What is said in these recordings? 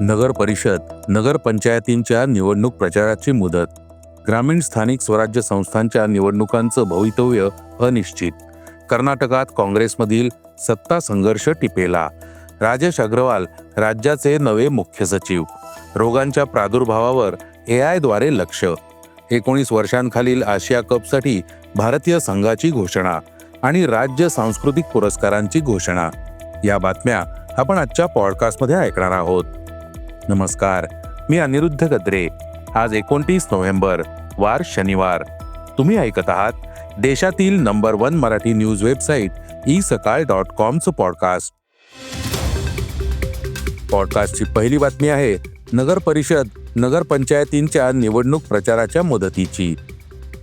नगर परिषद नगर पंचायतींच्या निवडणूक प्रचाराची मुदत. ग्रामीण स्थानिक स्वराज्य संस्थांच्या निवडणुकांचं भवितव्य अनिश्चित. कर्नाटकात काँग्रेसमधील सत्ता संघर्ष टिपेला. राजेश अग्रवाल राज्याचे नवे मुख्य सचिव. रोगांच्या प्रादुर्भावावर ए आयद्वारे लक्ष. एकोणीस वर्षांखालील आशिया कपसाठी भारतीय संघाची घोषणा आणि राज्य सांस्कृतिक पुरस्कारांची घोषणा. या बातम्या आपण आजच्या पॉडकास्टमध्ये ऐकणार आहोत. नमस्कार मी अनिरुद्ध गद्रे. आज एकोणतीस नोव्हेंबर वार शनिवार. तुम्ही ऐकत आहात देशातील number one Marathi news website e Sakal dot कॉमचं podcast. पॉडकास्टची पहिली बातमी आहे नगर परिषद नगरपंचायतींच्या निवडणूक प्रचाराच्या मुदतीची.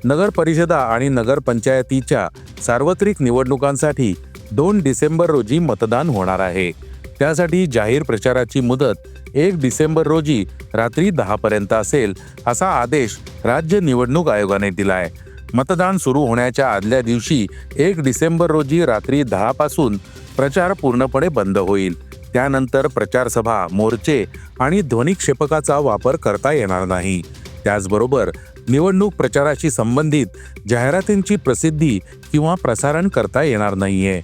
नगर परिषदा आणि नगरपंचायतीच्या सार्वत्रिक निवडणुकांसाठी दोन डिसेंबर रोजी मतदान होणार आहे. त्यासाठी जाहीर प्रचाराची मुदत एक डिसेंबर रोजी रात्री दहा पर्यंत असेल असा आदेश राज्य निवडणूक आयोगाने दिलाय. मतदान सुरू होण्याच्या आदल्या दिवशी एक डिसेंबर रोजी रात्री दहा पासून प्रचार पूर्णपणे बंद होईल. त्यानंतर प्रचारसभा मोर्चे आणि ध्वनिक्षेपकाचा वापर करता येणार नाही. त्याचबरोबर निवडणूक प्रचाराशी संबंधित जाहिरातींची प्रसिद्धी किंवा प्रसारण करता येणार नाहीये.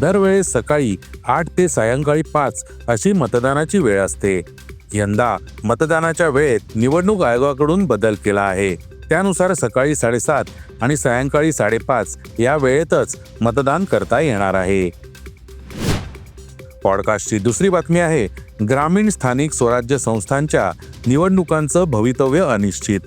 दरवेळेस सकाळी आठ ते सायंकाळी पाच अशी मतदानाची वेळ असते. यंदा मतदानाच्या वेळेत निवडणूक आयोगाकडून बदल केला आहे. त्यानुसार सकाळी साडेसात आणि सायंकाळी साडेपाच या वेळेतच मतदान करता येणार आहे. पॉडकास्टची दुसरी बातमी आहे ग्रामीण स्थानिक स्वराज्य संस्थांच्या निवडणुकांचं भवितव्य अनिश्चित.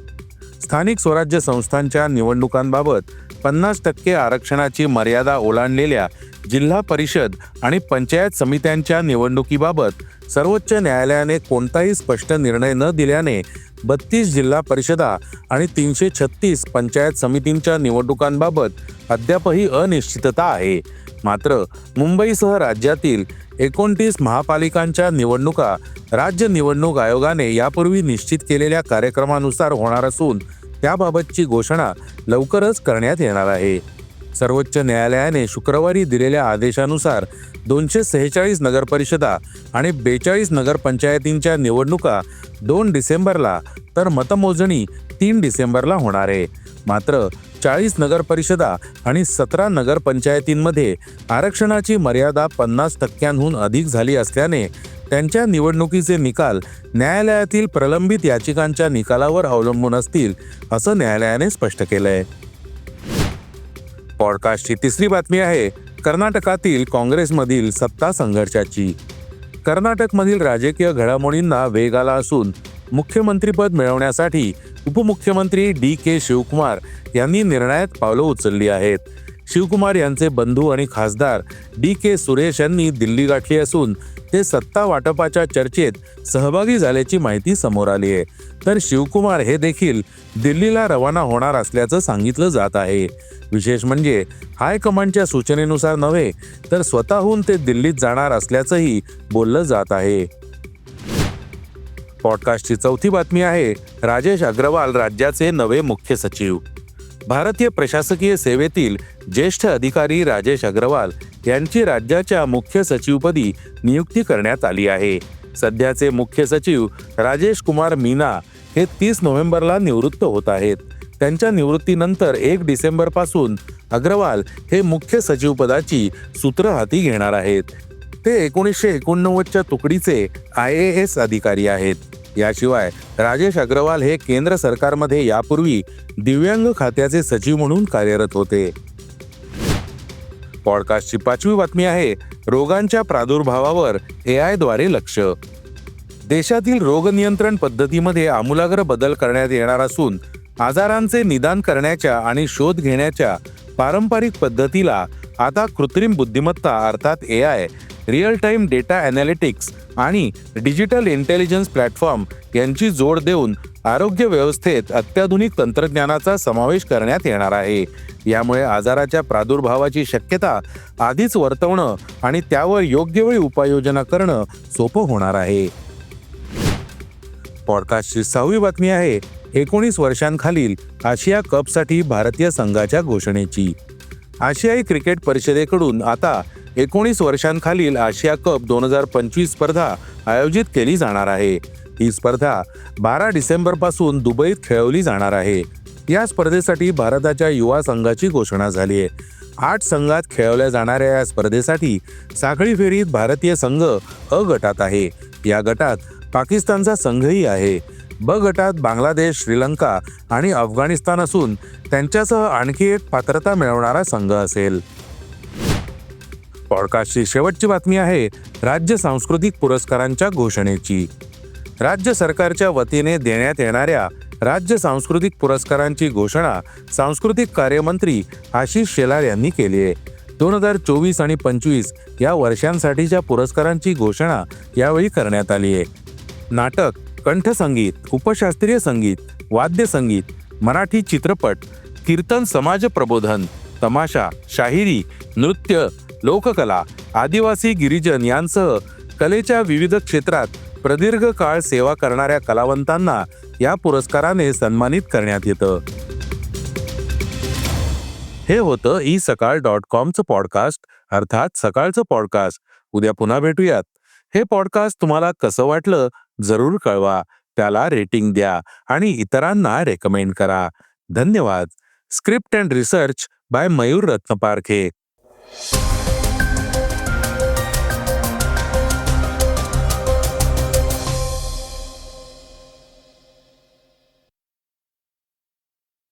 स्थानिक स्वराज्य संस्थांच्या निवडणुकांबाबत पन्नास टक्के आरक्षणाची मर्यादा ओलांडलेल्या जिल्हा परिषद आणि पंचायत समित्यांच्या निवडणुकीबाबत सर्वोच्च न्यायालयाने कोणताही स्पष्ट निर्णय न दिल्याने बत्तीस जिल्हा परिषदा आणि तीनशे छत्तीस पंचायत समितींच्या निवडणुकांबाबत अद्यापही अनिश्चितता आहे. मात्र मुंबईसह राज्यातील एकोणतीस महापालिकांच्या निवडणुका राज्य निवडणूक आयोगाने यापूर्वी निश्चित केलेल्या कार्यक्रमानुसार होणार असून त्याबाबतची घोषणा लवकरच करण्यात येणार आहे. सर्वोच्च न्यायालयाने शुक्रवारी दिलेल्या आदेशानुसार दोनशे सेहेचाळीस नगरपरिषदा आणि बेचाळीस नगरपंचायतींच्या निवडणुका दोन डिसेंबरला तर मतमोजणी तीन डिसेंबरला होणार आहे. मात्र चाळीस नगरपरिषदा आणि सतरा नगरपंचायतींमध्ये आरक्षणाची मर्यादा पन्नास टक्क्यांहून अधिक झाली असल्याने त्यांच्या निवडणुकीचे निकाल न्यायालयातील प्रलंबित याचिकांच्या निकालावर अवलंबून असतील असं न्यायालयाने स्पष्ट केलंय. पॉडकास्टची तिसरी बातमी आहे कर्नाटकातील काँग्रेसमधील सत्ता संघर्षाची. कर्नाटकमधील राजकीय घडामोडींना वेग आला असून मुख्यमंत्रीपद मिळवण्यासाठी उपमुख्यमंत्री डी के शिवकुमार यांनी निर्णायक पावलं उचलली आहेत. शिवकुमार यांचे बंधू आणि खासदार डी के सुरेश यांनी दिल्ली गाठली असून ते सत्ता वाटपाच्या चर्चेत सहभागी झाल्याची माहिती समोर आली आहे. तर शिवकुमार हे देखील दिल्लीला रवाना होणार असल्याचं सांगितलं जात आहे. विशेष म्हणजे हायकमांडच्या सूचनेनुसार नव्हे तर स्वतःहून ते दिल्लीत जाणार असल्याचंही बोललं जात आहे. पॉडकास्टची चौथी बातमी आहे राजेश अग्रवाल राज्याचे नवे मुख्य सचिव. भारतीय प्रशासकीय सेवेतील ज्येष्ठ अधिकारी राजेश अग्रवाल यांची राज्याच्या मुख्य सचिवपदी नियुक्ती करण्यात आली आहे. सध्याचे मुख्य सचिव राजेश कुमार मीना हे तीस नोव्हेंबरला निवृत्त होत आहेत. त्यांच्या निवृत्तीनंतर एक डिसेंबरपासून अग्रवाल हे मुख्य सचिवपदाची सूत्र हाती घेणार आहेत. ते एकोणीसशे एकोणनव्वदच्या तुकडीचे आय ए एस अधिकारी आहेत. याशिवाय राजेश अग्रवाल हे केंद्र सरकारमध्ये यापूर्वी दिव्यांग खात्याचे सचिव म्हणून कार्यरत होते. पॉडकास्टची पाचवी बातमी आहे रोगांच्या प्रादुर्भावावर ए आयद्वारे लक्ष. देशातील रोगनियंत्रण पद्धतीमध्ये आमूलाग्र बदल करण्यात येणार असून आजारांचे निदान करण्याच्या आणि शोध घेण्याच्या पारंपरिक पद्धतीला आता कृत्रिम बुद्धिमत्ता अर्थात A I real time data analytics आणि डिजिटल इंटेलिजन्स प्लॅटफॉर्म यांची जोड देऊन आरोग्य व्यवस्थेत अत्याधुनिक तंत्रज्ञानाचा समावेश करण्यात येणार आहे. यामुळे आजाराच्या प्रादुर्भावाची शक्यता आधीच वर्तवणं आणि त्यावर योग्य वेळी उपाययोजना करणं सोपं होणार आहे. पॉडकास्टची सहावी बातमी आहे एकोणीस वर्षांखालील आशिया कपसाठी भारतीय संघाच्या घोषणेची. आशियाई क्रिकेट परिषदेकडून आता एकोणीस वर्षांखालील आशिया कप दोन हजार पंचवीस स्पर्धा आयोजित केली जाणार आहे. ही स्पर्धा बारा डिसेंबरपासून दुबईत खेळवली जाणार आहे. या स्पर्धेसाठी भारताच्या युवा संघाची घोषणा झाली आहे. आठ संघात खेळवल्या जाणाऱ्या या स्पर्धेसाठी साखळी फेरीत भारतीय संघ अ गटात आहे. या गटात पाकिस्तानचा संघही आहे. ब गटात बांगलादेश श्रीलंका आणि अफगाणिस्तान असून त्यांच्यासह आणखी एक पात्रता मिळवणारा संघ असेल. पॉडकास्टची शेवटची बातमी आहे राज्य सांस्कृतिक पुरस्कारांच्या घोषणेची. राज्य सरकारच्या वतीने देण्यात येणाऱ्या राज्य सांस्कृतिक पुरस्कारांची घोषणा सांस्कृतिक कार्यमंत्री आशिष शेलार यांनी केली आहे. दोन हजार चोवीस आणि पंचवीस या वर्षांसाठीच्या पुरस्कारांची घोषणा यावेळी करण्यात आली आहे. नाटक कंठसंगीत उपशास्त्रीय संगीत वाद्यसंगीत मराठी चित्रपट कीर्तन समाज प्रबोधन तमाशा शाहिरी नृत्य लोककला आदिवासी गिरिजन यांसह कलेच्या विविध क्षेत्रात प्रदीर्घ काळ सेवा करणाऱ्या कलावंतांना या पुरस्काराने सन्मानित करण्यात येतं. हे होतं ई सकाळ डॉट कॉमचं पॉडकास्ट अर्थात सकाळचं पॉडकास्ट. उद्या पुन्हा भेटूयात. हे पॉडकास्ट तुम्हाला कसं वाटलं जरूर कळवा. त्याला रेटिंग द्या आणि इतरांना रेकमेंड करा. धन्यवाद. Script and research by Mayur Ratnaparkhe.